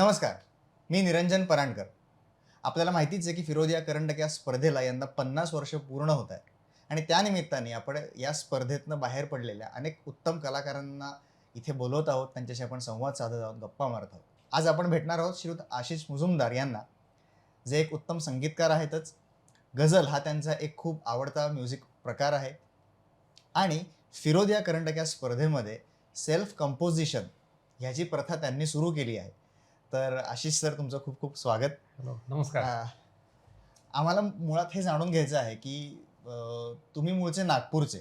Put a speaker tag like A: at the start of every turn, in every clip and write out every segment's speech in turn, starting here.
A: नमस्कार मी निरंजन परांडकर आपल्याला माहितीच आहे की फिरोदिया करंडक या स्पर्धेला यंदा पन्नास वर्ष पूर्ण होत आहे आणि त्यानिमित्ताने आपण या स्पर्धेतनं बाहेर पडलेल्या अनेक उत्तम कलाकारांना इथे बोलवत आहोत. त्यांच्याशी आपण संवाद साधत आहोत गप्पा मारत आहोत. आज आपण भेटणार आहोत श्रीयुत आशिष मुजुमदार यांना जे एक उत्तम संगीतकार आहेतच. गझल हा त्यांचा एक खूप आवडता म्युझिक प्रकार आहे. आणि फिरोदिया करंडक या स्पर्धेमध्ये सेल्फ कंपोजिशन ह्याची प्रथा त्यांनी सुरू केली आहे. तर आशिष सर तुमचं खूप खूप स्वागत.
B: हॅलो नमस्कार.
A: आम्हाला मुळात हे जाणून घ्यायचं आहे की अं, तुम्ही मूळचे नागपूरचे.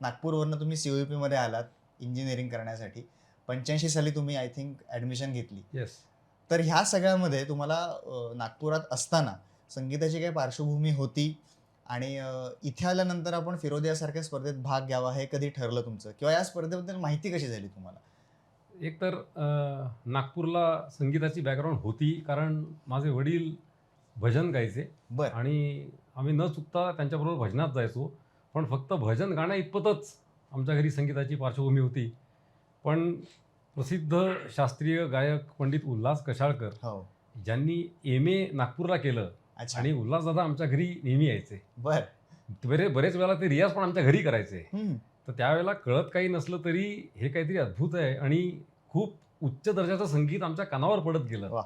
A: नागपूरवरनं तुम्ही सी ओ पीमध्ये आलात इंजिनिअरिंग करण्यासाठी. पंच्याऐंशी साली तुम्ही आय थिंक ॲडमिशन घेतली.
B: येस
A: तर ह्या सगळ्यामध्ये तुम्हाला अं, नागपुरात असताना संगीताची काही पार्श्वभूमी होती आणि अं, इथे आल्यानंतर आपण फिरोदियासारख्या स्पर्धेत भाग घ्यावा हे कधी ठरलं तुमचं? किंवा या स्पर्धेबद्दल माहिती कशी झाली तुम्हाला?
B: एक तर नागपूरला संगीताची बॅकग्राऊंड होती कारण माझे वडील भजन गायचे.
A: बरं.
B: आणि आम्ही न चुकता त्यांच्याबरोबर भजनात जायचो. पण फक्त भजन गाण्या इतपतच आमच्या घरी संगीताची पार्श्वभूमी होती. पण प्रसिद्ध शास्त्रीय गायक पंडित उल्हास कशाळकर
A: हो.
B: ज्यांनी एम ए नागपूरला केलं
A: अच्छा.
B: आणि उल्हासदादा आमच्या घरी नेहमी यायचे.
A: बरं.
B: बरे बरेच वेळेला ते रियाज पण आमच्या घरी करायचे.
A: हम्म.
B: तर त्यावेळेला कळत काही नसलं तरी हे काहीतरी अद्भुत आहे आणि खूप उच्च दर्जाचं संगीत आमच्या कानावर पडत गेलं.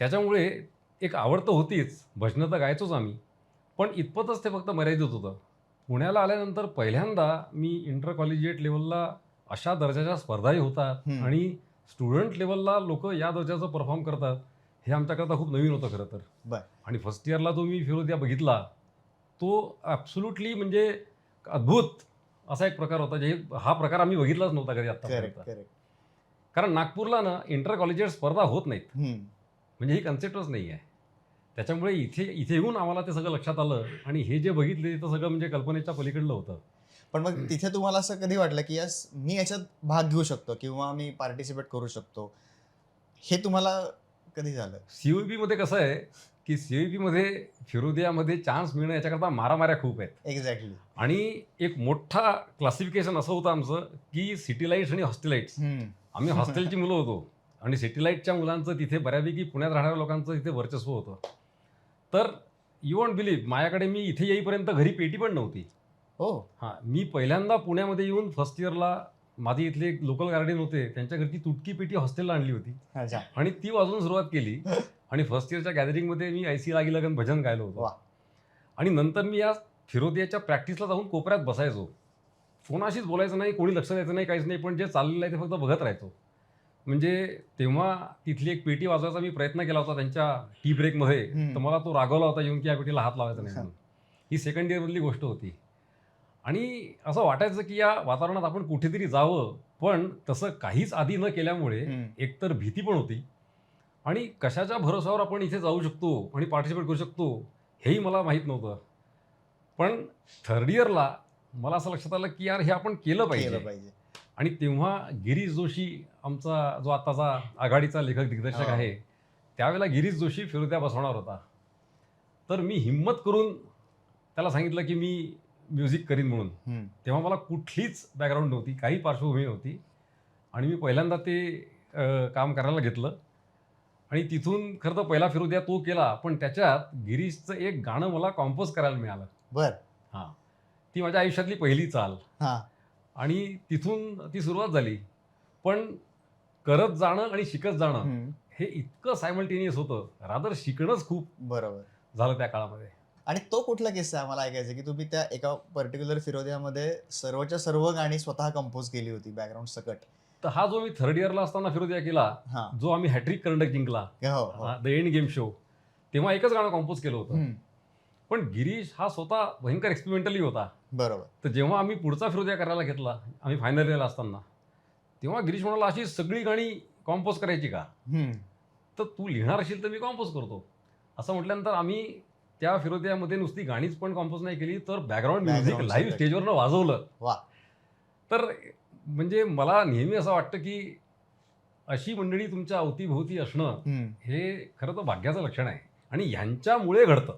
B: त्याच्यामुळे एक आवड तर होतीच भजनं तर गायचोच आम्ही पण इतपतच ते फक्त मर्यादित होतं पुण्याला आल्यानंतर पहिल्यांदा मी इंटर कॉलेजिएट लेवलला अशा दर्जाच्या स्पर्धाही होतात. आणि स्टुडंट लेवलला लोक या दर्जाचं परफॉर्म करतात हे आमच्याकरता खूप नवीन होतं खरं तर. आणि फर्स्ट इयरला जो मी फिरोदिया बघितला तो ॲब्सोल्युटली म्हणजे अद्भुत असा एक प्रकार होता जे हा प्रकार आम्ही बघितलाच नव्हता कधी आता
A: करेक्ट
B: कारण नागपूरला ना इंटर कॉलेजेट स्पर्धा होत नाहीत. म्हणजे ही कन्सेप्टच नाही आहे त्याच्यामुळे इथे इथे येऊन आम्हाला ते सगळं लक्षात आलं आणि हे जे बघितले ते सगळं म्हणजे कल्पनेच्या पलीकडलं होतं.
A: पण मग तिथे तुम्हाला असं कधी वाटलं की यस मी याच्यात भाग घेऊ शकतो किंवा मी पार्टिसिपेट करू शकतो? हे तुम्हाला कधी झालं?
B: सी ओ पीमध्ये कसं आहे की सी ओ पीमध्ये फिरोदियामध्ये चान्स मिळणं याच्याकरता मारामाऱ्या खूप आहेत.
A: एक्झॅक्टली
B: आणि एक मोठा क्लासिफिकेशन असं होतं आमचं की सिटी लाईट्स आणि हॉस्टेलाइट्स आम्ही हॉस्टेलची मुलं होतो आणि सिटीलाईटच्या मुलांचं तिथे बऱ्यापैकी पुण्यात राहणाऱ्या लोकांचं तिथे वर्चस्व होतं. तर यू वॉन्ट बिलीव्ह माझ्याकडे मी इथे येईपर्यंत घरी पेटी पण नव्हती.
A: हो.
B: हां मी पहिल्यांदा पुण्यामध्ये येऊन फर्स्ट इयरला माझे इथले एक लोकल गार्डियन होते त्यांच्या घरची तुटकी पेटी हॉस्टेलला आणली होती. आणि ती वाजवून सुरुवात केली. आणि फर्स्ट इयरच्या गॅदरिंगमध्ये मी आय सी लागी लगन भजन गायलो. होतो. आणि नंतर मी या फिरोदियाच्या प्रॅक्टिसला जाऊन कोपऱ्यात बसायचो. कोणाशीच बोलायचं नाही कोणी लक्ष द्यायचं नाही काहीच नाही पण जे चाललेलं आहे ते फक्त बघत राहायचो. म्हणजे तेव्हा तिथली एक पेटी वाजवायचा मी प्रयत्न केला होता त्यांच्या टी ब्रेकमध्ये. तर मला तो रागवला होता येऊन की या पेटीला हात लावायचा नाही ही सेकंड इयरमधली गोष्ट होती. आणि असं वाटायचं की या वातावरणात आपण कुठेतरी जावं पण तसं काहीच आधी न केल्यामुळे. एकतर भीती पण होती. आणि कशाच्या भरोशावर आपण इथे जाऊ शकतो आणि पार्टिसिपेट करू शकतो हेही मला माहीत नव्हतं. पण थर्ड इयरला मला असं लक्षात आलं की यार हे आपण केलं पाहिजे.
A: पाहिजे.
B: आणि तेव्हा गिरीश जोशी आमचा जो आताचा आघाडीचा लेखक दिग्दर्शक. आहे त्यावेळेला गिरीश जोशी फिरोद्या बसवणार होता. तर मी हिंमत करून त्याला सांगितलं की मी म्युझिक करीन म्हणून. तेव्हा मला कुठलीच बॅकग्राऊंड नव्हती काही पार्श्वभूमी नव्हती. आणि मी पहिल्यांदा ते काम करायला घेतलं. आणि तिथून खरं तर पहिला फिरोद्या तो केला पण त्याच्यात गिरीशचं एक गाणं मला कॉम्पोज करायला मिळालं.
A: बर.
B: हां. ती माझ्या आयुष्यातली पहिली चाल.
A: हा.
B: आणि तिथून ती सुरुवात झाली. पण करत जाणं आणि शिकत जाणं
A: हम्म.
B: हे इतकं सायमल्टेनियस होतं. रादर शिकणंच खूप
A: बरोबर.
B: झालं त्या काळामध्ये.
A: आणि तो कुठला किस्सा आहे मला ऐकायचा की तुम्ही त्या एका पर्टिक्युलर फिरोदियामध्ये सर्वच्या सर्व गाणी स्वतः कंपोज केली होती बॅकग्राऊंड सकट.
B: तर हा जो मी थर्ड इयरला असताना फिरोदिया केला
A: हा
B: जो आम्ही हॅट्रिक करंडक जिंकला
A: हो हो.
B: द एंड गेम शो तेव्हा एकच गाणं कॉम्पोज केलं होतं
A: हम्म.
B: पण गिरीश हा स्वतः भयंकर एक्सपेरिमेंटली होता
A: बरोबर
B: तर जेव्हा आम्ही पुढचा फिरोदिया करायला घेतला आम्ही फायनल इयरला असताना तेव्हा गिरीश म्हणाला अशी सगळी गाणी कॉम्पोज करायची का
A: हम्म.
B: तर तू लिहिणार असेल तर मी कॉम्पोज करतो असं म्हटल्यानंतर आम्ही त्या फिरोदियामध्ये नुसती गाणीच पण कॉम्पोज नाही केली तर बॅकग्राऊंड म्युझिक
A: Background
B: लाईव्ह
A: सगळं.
B: स्टेजवरनं वाजवलं
A: वा.
B: तर म्हणजे मला नेहमी असं वाटतं की अशी मंडळी तुमच्या अवतीभोवती असणं. हे खरं तर भाग्याचं लक्षण आहे. आणि ह्यांच्यामुळे घडतं.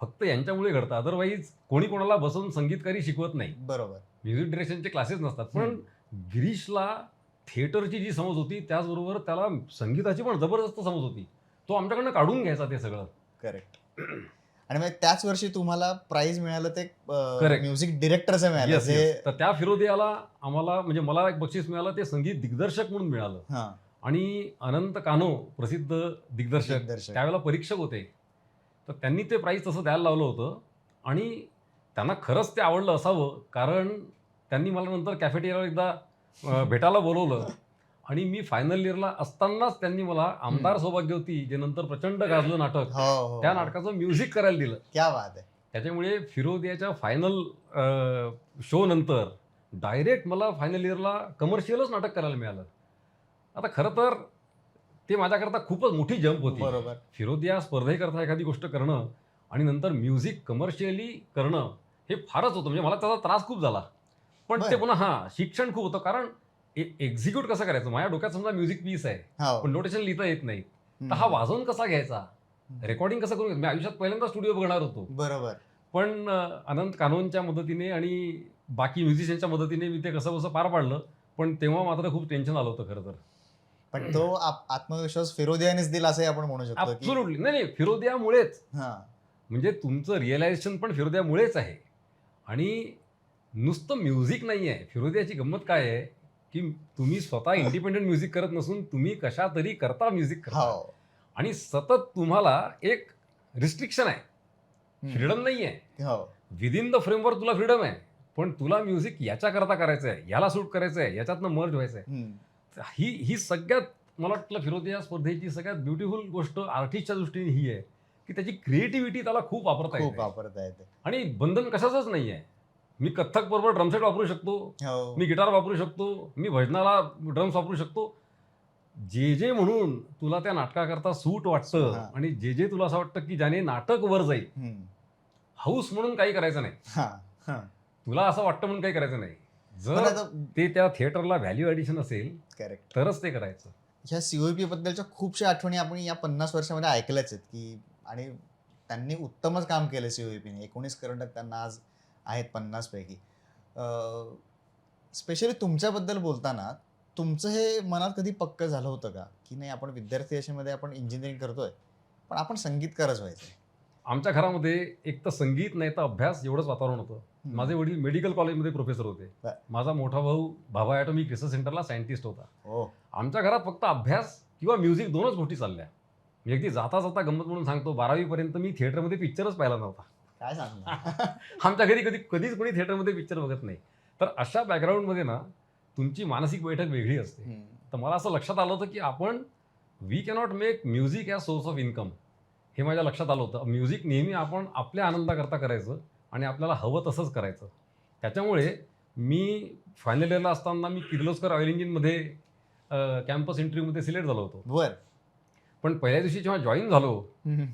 B: फक्त यांच्यामुळे घडतं. अदरवाईज कोणी कोणाला बसून संगीतकारी शिकवत नाही.
A: बरोबर.
B: म्युझिक डिरेक्शनचे क्लासेस नसतात. पण गिरीशला थिएटरची जी समज होती त्याचबरोबर त्याला संगीताची पण जबरदस्त समज होती. तो आमच्याकडनं काढून घ्यायचा ते सगळं.
A: करेक्ट आणि मग त्याच वर्षी तुम्हाला प्राइज मिळालं ते
B: Correct.
A: म्युझिक डिरेक्टरचं मिळालं
B: Yes,
A: जे
B: yes. तर त्या फिरोदियाला आम्हाला म्हणजे मला एक बक्षीस मिळालं ते संगीत दिग्दर्शक म्हणून मिळालं.
A: हा.
B: आणि अनंत कानो प्रसिद्ध दिग्दर्शक
A: दिग्दर्शक.
B: त्यावेळेला परीक्षक होते. तर त्यांनी ते प्राईज तसं द्यायला लावलं होतं. आणि त्यांना खरंच ते आवडलं असावं कारण त्यांनी मला नंतर कॅफेटेरियावर एकदा अं, भेटायला बोलवलं. आणि मी फायनल इयरला असतानाच त्यांनी मला आमदार सौभाग्यवती जे नंतर प्रचंड गाजलं नाटक.
A: हो हो
B: त्या
A: हो.
B: नाटकाचं म्युझिक करायला दिलं.
A: क्या बात आहे.
B: त्याच्यामुळे फिरोदियाच्या फायनल शो नंतर डायरेक्ट मला फायनल इयरला कमर्शियलच नाटक करायला मिळालं. आता खरं तर ते माझ्याकरता खूपच मोठी जंप होती.
A: बरोबर.
B: फिरोदिया स्पर्धेकरता एखादी गोष्ट करणं आणि नंतर म्युझिक कमर्शियली करणं हे फारच होतं. म्हणजे मला त्याचा त्रास खूप झाला. पण ते. पुन्हा हां शिक्षण खूप होतं. कारण एक्झिक्यूट कसं करायचं? माझ्या डोक्यात समजा म्युझिक पीस आहे
A: हो.
B: पण नोटेशन लिहिता येत नाही. तर. हा वाजवून कसा घ्यायचा. रेकॉर्डिंग कसं करून घ्यायचं? मी आयुष्यात पहिल्यांदा स्टुडिओ बघणार होतो.
A: बरोबर.
B: पण अनंत कानोनच्या मदतीने आणि बाकी म्युझिशियनच्या मदतीने मी ते कसं कसं पार पाडलं पण तेव्हा मात्र खूप टेन्शन आलं होतं खरं तर.
A: पण तो आत्मविश्वास फिरोदियानेच दिला असंही आपण म्हणू शकतो
B: नाही नाही फिरोदियामुळेच. म्हणजे तुमचं रिअलायझेशन पण फिरोदियामुळेच आहे. आणि नुसतं म्युझिक नाही आहे फिरोदियाची गंमत काय आहे? की तुम्ही स्वतः इंडिपेंडेंट म्युझिक करत नसून तुम्ही कशा तरी करता म्युझिक करता.
A: हो.
B: आणि सतत तुम्हाला एक रिस्ट्रिक्शन आहे. फ्रीडम नाही आहे
A: हो.
B: विदिन द फ्रेमवर्क तुला फ्रीडम आहे. पण तुला म्युझिक याच्याकरता करायचं आहे याला सूट करायचं आहे याच्यातनं मर्ज व्हायचं आहे.
A: हम्म.
B: ही ही सगळ्यात मला वाटलं फिरोदिया स्पर्धेची सगळ्यात ब्युटिफुल गोष्ट आर्टिस्टच्या दृष्टीने ही आहे की त्याची क्रिएटिव्हिटी त्याला खूप वापरता
A: खूप
B: येते.
A: वापरता येते.
B: आणि बंधन कशाचंच नाही आहे मी कथ्थक बरोबर ड्रमसेट वापरू शकतो.
A: हो.
B: मी गिटार वापरू शकतो. मी भजनाला ड्रम्स वापरू शकतो. जे जे म्हणून तुला त्या नाटकाकरता सूट वाटतं. आणि जे जे तुला असं वाटतं की ज्याने नाटक वर जाईल. हाऊस म्हणून काही करायचं नाही.
A: हा हा.
B: तुला असं वाटतं म्हणून काही करायचं नाही. जर ते त्या थिएटरला व्हॅल्यू ॲडिशन असेल
A: करेक्ट
B: तरच ते करायचं.
A: ह्या सीओपी बद्दलच्या खूपशा आठवणी आपण या पन्नास वर्षामध्ये ऐकल्याच आहेत की आणि त्यांनी उत्तमच काम केलं सीओपीने एकोणीस करंडक त्यांना आज आहेत पन्नास पैकी. स्पेशली तुमच्याबद्दल बोलताना तुमचं हे मनात कधी पक्क झालं होतं का? की नाही आपण विद्यार्थी याच्यामध्ये आपण इंजिनिअरिंग करतोय पण आपण संगीतकारच व्हायचं
B: आमच्या घरामध्ये एक तर संगीत नाही तर अभ्यास एवढंच वातावरण होतं. माझे वडील मेडिकल कॉलेजमध्ये प्रोफेसर होते. माझा मोठा भाऊ भाभा ॲटॉमिक रिसर्च सेंटरला सायंटिस्ट होता.
A: हो.
B: आमच्या घरात फक्त अभ्यास किंवा म्युझिक दोनच गोष्टी चालल्या. मी अगदी जाता जाता गंमत म्हणून सांगतो बारावीपर्यंत मी थिएटरमध्ये पिक्चरच पाहिला नव्हता.
A: काय सांगणार?
B: आमच्या घरी कधी कधीच कोणी थिएटरमध्ये पिक्चर बघत नाही. तर अशा बॅकग्राऊंडमध्ये ना तुमची मानसिक बैठक वेगळी असते. तर मला असं लक्षात आलं होतं की आपण we cannot make music as source of income हे माझ्या लक्षात आलं होतं. म्युझिक नेहमी आपण आपल्या आनंदाकरता करायचं आणि आपल्याला हवं तसंच करायचं. त्याच्यामुळे मी फायनल इयरला असताना मी किर्लोस्कर ऑइल इंजिनमध्ये कॅम्पस इंटरव्ह्यूमध्ये सिलेक्ट झालो होतो.
A: बर.
B: पण पहिल्या दिवशी जेव्हा जॉईन झालो.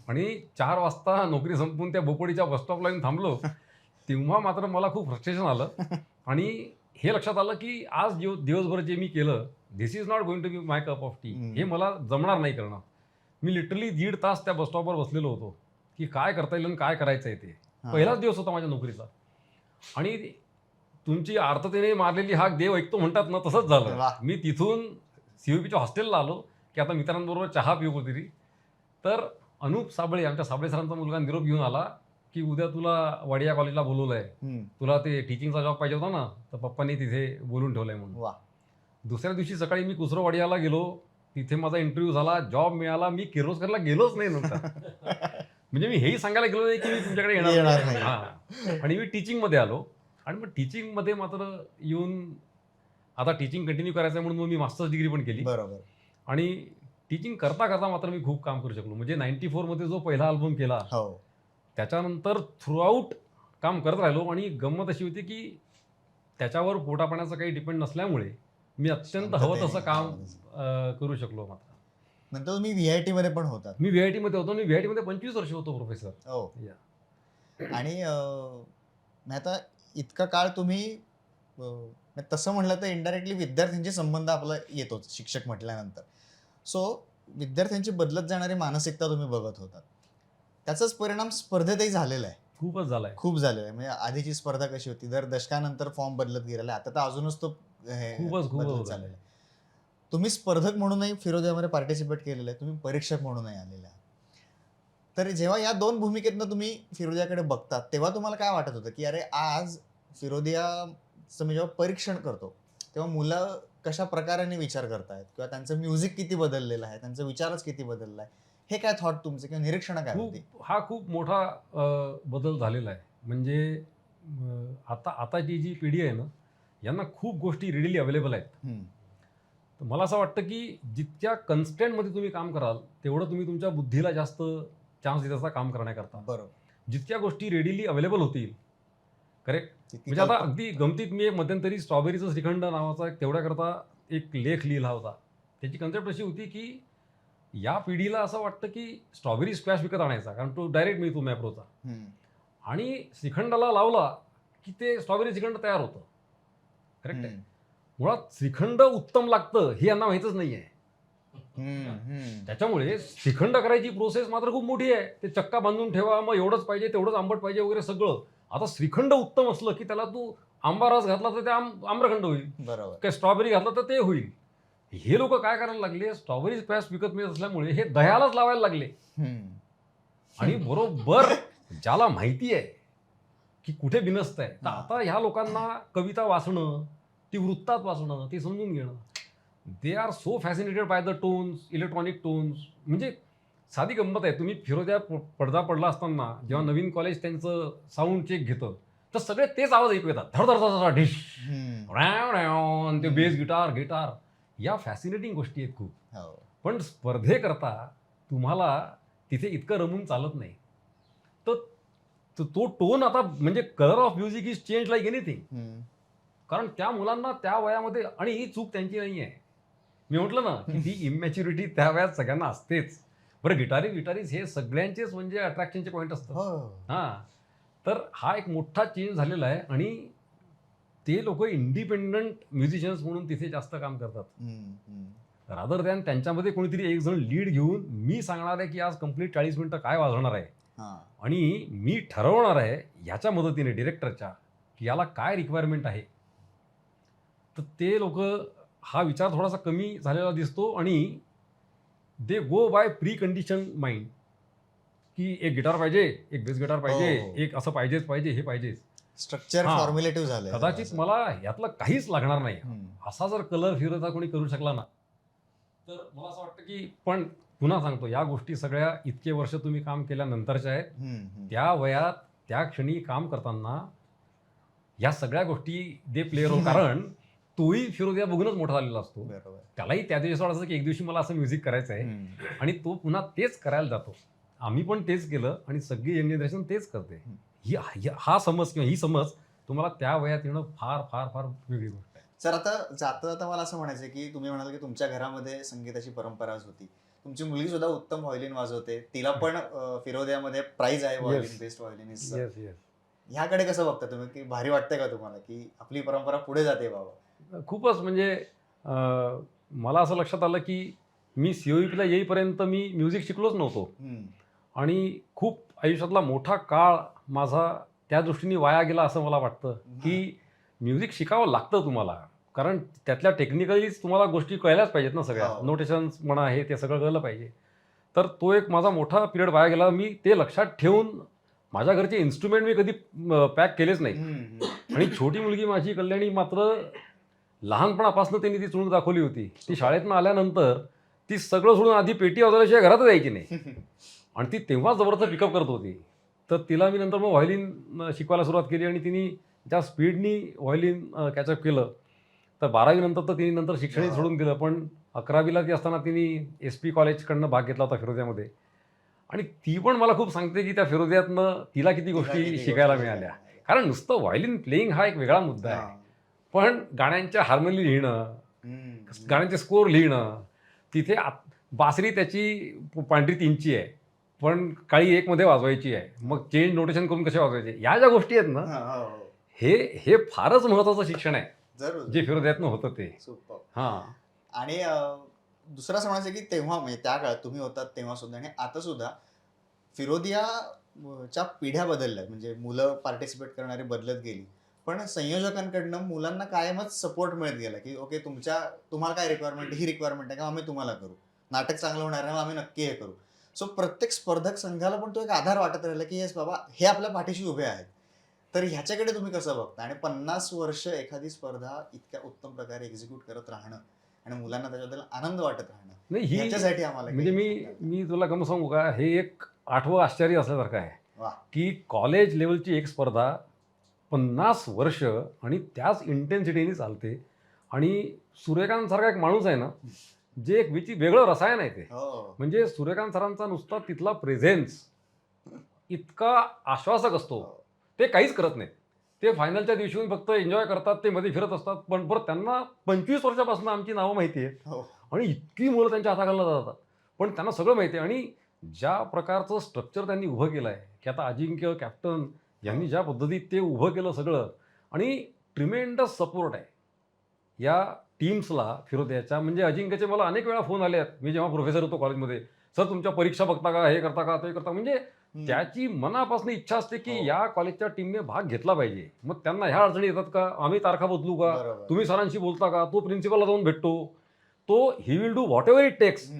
B: आणि चार वाजता नोकरी संपवून त्या बोपडीच्या बसस्टॉपला येऊन थांबलो तेव्हा मात्र मला खूप फ्रस्ट्रेशन आलं आणि हे लक्षात आलं की आज दिव दिवसभर जे मी केलं this is not going to be my cup of tea. हे मला जमणार नाही करणं मी लिटरली दीड तास त्या बसस्टॉपवर बसलेलो होतो की काय करता येईल आणि काय करायचं आहे ते. पहिलाच दिवस होता माझ्या नोकरीचा आणि तुमची आर्थतेने मारलेली हाक देव ऐकतो म्हणतात ना तसंच. झालं मी तिथून सीओपीच्या हॉस्टेलला आलो की आता मित्रांबरोबर चहा पिऊ कुठेतरी तर अनुप साबळे आमच्या साबळे सरांचा मुलगा निरोप घेऊन आला की उद्या तुला वाडिया कॉलेजला बोलवलं आहे. तुला ते टीचिंगचा जॉब पाहिजे होता ना तर पप्पांनी तिथे बोलून ठेवलं आहे म्हणून दुसऱ्या दिवशी सकाळी मी कुसरोवाडियाला गेलो तिथे माझा इंटरव्ह्यू झाला जॉब मिळाला मी किर्लोस्करला गेलोच नाही नंतर म्हणजे मी हेही सांगायला गेलो नाही की मी तुमच्याकडे येणार नाही. हां. आणि मी टीचिंगमध्ये आलो. आणि मग टीचिंगमध्ये मात्र येऊन आता टीचिंग कंटिन्यू करायचं आहे म्हणून मग मी मास्टर्स डिग्री पण केली.
A: बरोबर.
B: आणि टीचिंग करता करता मात्र मी खूप काम करू शकलो. म्हणजे नाईन्टी फोरमध्ये जो पहिला अल्बम केला
A: हो.
B: त्याच्यानंतर थ्रूआउट काम करत राहिलो आणि गंमत अशी होती की त्याच्यावर पोटापाण्याचं काही डिपेंड नसल्यामुळे मी अत्यंत हवं तसं काम अं, करू शकलो मात्र.
A: नंतर तुम्ही व्ही आय टी मध्ये पण होतात.
B: मी व्ही आय टीमध्ये होतो मी व्ही आय टीमध्ये पंचवीस वर्ष होतो प्रोफेसर
A: हो.
B: या.
A: आणि अं, मग आता इतका काळ तुम्ही अं, मग तसं म्हणलं तर इनडायरेक्टली विद्यार्थ्यांचे संबंध आपला येतोच शिक्षक म्हटल्यानंतर. सो विद्यार्थ्यांची बदलत जाणारी मानसिकता तुम्ही बघत होतात. त्याचाच परिणाम स्पर्धेतही झालेला आहे.
B: खूपच झालाय.
A: खूप झालेला आहे. म्हणजे आधीची स्पर्धा कशी होती? दर दशकानंतर फॉर्म बदलत गेलेला आहे. आता तर अजूनच तो
B: खूपच- होत
A: चाललेला आहे. तुम्ही स्पर्धक म्हणूनही फिरोद्यामध्ये पार्टिसिपेट केलेलं आहे. तुम्ही परीक्षक म्हणूनही आलेले आहात. तर जेव्हा या दोन भूमिकेतनं तुम्ही फिरोदियाकडे बघतात तेव्हा तुम्हाला काय वाटत होतं? की अरे आज फिरोदियाचं मी जेव्हा परीक्षण करतो तेव्हा मुलं कशा प्रकाराने विचार करतायत? किंवा त्यांचं म्युझिक किती बदललेलं आहे? त्यांचा विचारच किती बदलला आहे? हे काय थॉट तुमचे? किंवा निरीक्षणं काय होती?
B: हा खूप मोठा बदल झालेला आहे. म्हणजे आता आताची जी पिढी आहे ना यांना खूप गोष्टी रेडिली अवेलेबल आहेत. तर मला असं वाटतं की जितक्या कन्स्टंटमध्ये तुम्ही काम कराल तेवढं तुम्ही तुमच्या बुद्धीला जास्त चान्स देण्याचा काम करण्याकरता.
A: बरोबर.
B: जितक्या गोष्टी रेडिली अवेलेबल होतील करेक्ट म्हणजे आता अगदी गमतीत मी एक मध्यंतरी स्ट्रॉबेरीचं श्रीखंड नावाचा तेवढ्याकरता एक लेख लिहिला होता. त्याची कन्सेप्ट अशी होती की या पिढीला असं वाटतं की स्ट्रॉबेरी स्क्वॅश विकत आणायचा कारण तो डायरेक्ट मिळतो मॅप्रोचा. आणि श्रीखंडाला लावला की ते स्ट्रॉबेरी श्रीखंड तयार होतं. करेक्ट आहे? मुळात श्रीखंड उत्तम लागतं हे यांना माहीतच नाही आहे. त्याच्यामुळे श्रीखंड करायची प्रोसेस मात्र खूप मोठी आहे. ते चक्का बांधून ठेवा मग एवढंच पाहिजे तेवढंच आंबट पाहिजे वगैरे सगळं. आता श्रीखंड उत्तम असलं की त्याला तू आंबा रस घातला तर ते आम आम्रखंड होईल.
A: बरोबर.
B: काय स्ट्रॉबेरी घातलं तर ते होईल. हे लोक काय करायला लागले? स्ट्रॉबेरी स्क्वॅश विकत मिळत असल्यामुळे हे दह्यालाच लावायला लागले. आणि बरोबर ज्याला माहिती आहे की कुठे बिनसत आहे तर. आता ह्या लोकांना कविता वाचणं ती वृत्तात वाचणं ते समजून घेणं. They are so fascinated by the tones electronic tones म्हणजे साधी गंमत आहे. तुम्ही फिरोद्या प- पडदा पडला असताना जेव्हा नवीन कॉलेज त्यांचं साऊंड चेक घेतं तर सगळे तेच आवाज ऐकू येतात. धड धड आणि ते बेस गिटार गिटार या फॅसिनेटिंग गोष्टी आहेत खूप.
A: हो.
B: पण स्पर्धेकरता तुम्हाला तिथे इतकं रमून चालत नाही. तर तो- टोन आता म्हणजे colour of music is change like anything. कारण त्या मुलांना त्या वयामध्ये आणि ही चूक त्यांची नाही आहे मी म्हटलं ना की ती इमॅच्युरिटी त्या वयात सगळ्यांना असतेच. बरं गिटारी गिटारीज हे सगळ्यांचेच म्हणजे अट्रॅक्शनचे पॉईंट असतात.
A: हो.
B: हां. तर हा एक मोठा चेंज झालेला आहे आणि ते लोक इंडिपेंडंट म्युझिशियन्स म्हणून तिथे जास्त काम करतात. रादर दॅन त्यांच्यामध्ये कोणीतरी एक जण लीड घेऊन मी सांगणार आहे की आज कंप्लीट चाळीस मिनटं काय वाजवणार आहे. आणि मी ठरवणार आहे ह्याच्या मदतीने डिरेक्टरच्या की याला काय रिक्वायरमेंट आहे? तर ते लोक हा विचार थोडासा कमी झालेला दिसतो आणि they go by precondition mind की एक गिटार पाहिजे एक बेस गिटार पाहिजे
A: हो.
B: एक असं पाहिजेच पाहिजे हे पाहिजेच
A: स्ट्रक्चर
B: हा.
A: फॉर्म्युलेटिव्ह झालंय
B: कदाचित मला यातलं काहीच लागणार नाही. असा जर कलर फिरता कोणी करू शकला ना तर मला असं वाटतं की पण पुन्हा सांगतो या गोष्टी सगळ्या इतके वर्ष तुम्ही काम केल्यानंतरच्या आहेत. त्या वयात त्या क्षणी काम करताना या सगळ्या गोष्टी दे प्ले रोल कारण तोही फिरोदिया बघूनच मोठा झालेला असतो.
A: बरोबर.
B: त्यालाही त्या दिवशी असं वाटायचं की एक दिवशी मला असं म्युझिक करायचं आहे. आणि तो पुन्हा तेच करायला जातो. आम्ही पण तेच केलं आणि सगळी यंग जनरेशन तेच करते. ही ही- समज किंवा ही समज तुम्हाला त्या वयात येणं फार फार फार वेगळी गोष्ट आहे.
A: सर आता जाता जाता मला असं म्हणायचं की तुम्ही म्हणाल की तुमच्या घरामध्ये संगीताची परंपराच होती. तुमची मुलगी सुद्धा उत्तम व्हायोलिन वाजवते. तिला पण फिरोद्यामध्ये प्राइज आहे व्हायोलिन. बेस्ट व्हायोलिनिस्ट
B: येस
A: ह्याकडे कसं बघता तुम्ही? की भारी वाटतंय का तुम्हाला? की आपली परंपरा पुढे जाते बाबा?
B: खूपच म्हणजे मला असं लक्षात आलं की मी सी ओ पीला येईपर्यंत मी म्युझिक शिकलोच नव्हतो. आणि खूप आयुष्यातला मोठा काळ माझा त्या दृष्टीने वाया गेला असं मला वाटतं की म्युझिक शिकावं लागतं तुम्हाला. कारण त्यातल्या टेक्निकलीच तुम्हाला गोष्टी कळल्याच पाहिजेत ना सगळ्या.
A: हो.
B: नोटेशन्स म्हणा हे ते सगळं कळलं पाहिजे. तर तो एक माझा मोठा पिरियड वाया गेला. मी ते लक्षात ठेवून माझ्या घरचे इन्स्ट्रुमेंट मी कधी पॅक केलेच नाही. आणि छोटी मुलगी माझी कल्याणी मात्र लहानपणापासून त्यांनी ती चुणूक दाखवली होती. ती शाळेतनं आल्यानंतर ती सगळं सोडून आधी पेटी वाजवल्याशिवाय घरातच यायची नाही? आणि ती तेव्हा जबरदस्त पिकअप करत होती. तर तिला मी नंतर मग व्हायोलिन शिकवायला सुरुवात केली आणि तिने ज्या स्पीडनी व्हायोलिन कॅचअप केलं तर बारावीनंतर तर तिने नंतर शिक्षणही. सोडून दिलं. पण अकरावीला ती असताना तिने एस पी कॉलेजकडनं भाग घेतला होता फिरोद्यामध्ये. आणि ती पण मला खूप सांगते की त्या फिरोद्यातनं तिला किती गोष्टी शिकायला मिळाल्या. कारण नुसतं व्हायोलिन प्लेईंग हा एक वेगळा मुद्दा आहे. पण गाण्यांच्या हार्मोनी लिहिणं. गाण्यांचे स्कोर लिहिणं तिथे बासरी त्याची पांढरी तीनची आहे पण काळी एकमध्ये वाजवायची आहे. मग चेंज नोटेशन करून कसे वाजवायचे? या ज्या गोष्टी आहेत ना
A: हा, हो, हो.
B: हे फारच महत्वाचं शिक्षण आहे. जे फिरोद्यातनं होतं ते. हां.
A: आणि दुसरं म्हणायचं की तेव्हा म्हणजे त्या काळात तुम्ही होतात तेव्हा सुद्धा आणि आता सुद्धा फिरोदिया अं, च्या पिढ्या बदलल्या म्हणजे मुलं पार्टिसिपेट करणारी बदलत गेली. पण संयोजकांकडनं मुलांना कायमच सपोर्ट मिळत गेला की ओके तुमच्या तुम्हाला काय रिक्वायरमेंट ही रिक्वायरमेंट आहे का? आम्ही तुम्हाला करू. नाटक चांगलं होणार आहे आम्ही नक्की हे करू. सो प्रत्येक स्पर्धक संघाला पण तो एक आधार वाटत राहिला की येस बाबा हे आपल्या पाठीशी उभे आहेत. तर ह्याच्याकडे तुम्ही कसं बघता? आणि पन्नास वर्ष एखादी स्पर्धा इतक्या उत्तम प्रकारे एक्झिक्यूट करत राहणं आणि मुलांना त्याच्याबद्दल आनंद वाटत राहणं
B: नाही ही
A: ह्याच्यासाठी आम्हाला
B: म्हणजे मी? मी तुला गम सांगू का? हे एक आठवं आश्चर्य असल्यासारखं आहे. की कॉलेज लेवलची एक स्पर्धा पन्नास वर्ष आणि त्याच इंटेन्सिटीने चालते. आणि सूर्यकांतसारखा एक माणूस आहे ना जे एक विची वेगळं रसायन आहे ते.
A: हो.
B: म्हणजे सूर्यकांत सरांचा नुसता तिथला प्रेझेन्स इतका आश्वासक असतो. ते काहीच करत नाहीत. ते फायनलच्या दिवशी फक्त एन्जॉय करतात ते मध्ये फिरत असतात. पण बरं त्यांना पंचवीस वर्षापासून आमची नावं माहिती आहेत.
A: हो.
B: आणि इतकी मुलं त्यांच्या हाताखालला जातात पण त्यांना सगळं माहिती आहे. आणि ज्या प्रकारचं स्ट्रक्चर त्यांनी उभं केलं आहे की आता अजिंक्य कॅप्टन यांनी ज्या पद्धतीत ते उभं केलं सगळं आणि ट्रिमेंडस सपोर्ट आहे. या टीम्सला फिरोद्याच्या म्हणजे अजिंक्यचे मला अनेक वेळा फोन आले आहेत. मी जेव्हा प्रोफेसर होतो कॉलेजमध्ये सर तुमच्या परीक्षा बघता का? हे करता का? ते करता म्हणजे. त्याची मनापासून इच्छा असते की
A: हो.
B: या कॉलेजच्या टीमने भाग घेतला पाहिजे. मग त्यांना ह्या अडचणी येतात का? आम्ही तारखा बदलू का. तुम्ही सरांशी बोलता का? तो प्रिन्सिपलला जाऊन भेटतो. तो he will do whatever it takes.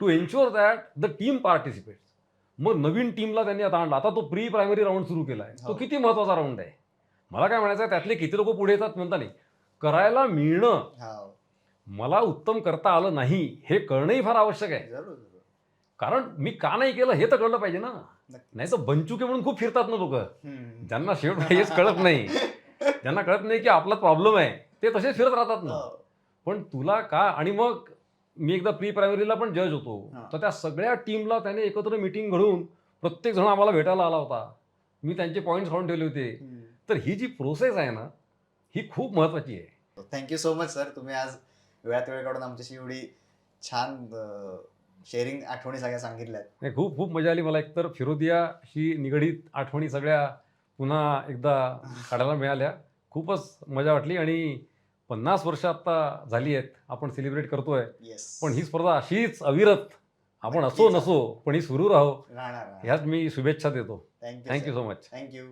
B: To ensure that the team participates मग नवीन टीमला त्यांनी आता आणला आता तो प्री प्रायमरी राऊंड सुरू केला आहे तो
A: हो.
B: किती महत्त्वाचा राऊंड आहे मला काय म्हणायचं आहे त्यातले किती लोक पुढे येतात म्हणता नाही करायला मिळणं
A: हो.
B: मला उत्तम करता आलं नाही हे कळणंही फार आवश्यक आहे कारण मी का नाही केलं हे तर कळलं पाहिजे ना. नाही तर बंचुके म्हणून खूप फिरतात ना लोक. ज्यांना शेवट हेच कळत नाही ज्यांना कळत नाही की आपला प्रॉब्लेम आहे ते तसेच फिरत राहतात ना
A: हो.
B: पण तुला का आणि मग मी एकदा प्री प्रायमरीला पण जज होतो. तर त्या सगळ्या टीमला त्याने एकत्र मिटिंग घडवून प्रत्येक जण आम्हाला भेटायला आला होता. मी त्यांचे पॉईंट्स काढून ठेवले होते. तर ही जी प्रोसेस आहे ना ही खूप महत्वाची आहे.
A: थँक्यू सो मच सर तुम्ही आज वेळात वेळ काढून आमच्याशी एवढी छान शेअरिंग आठवणी सगळ्या सांगितल्यात.
B: नाही, खूप खूप मजा आली मला. एकतर फिरोदियाशी निगडीत आठवणी सगळ्या पुन्हा एकदा काढायला मिळाल्या. खूपच मजा वाटली आणि पन्नास वर्ष आता झाली आहेत आपण सेलिब्रेट करतोय. पण ही स्पर्धा अशीच अविरत आपण असो नसो पण ही सुरू राहो ह्याच मी शुभेच्छा देतो.
A: Thank you
B: thank you so much
A: thank you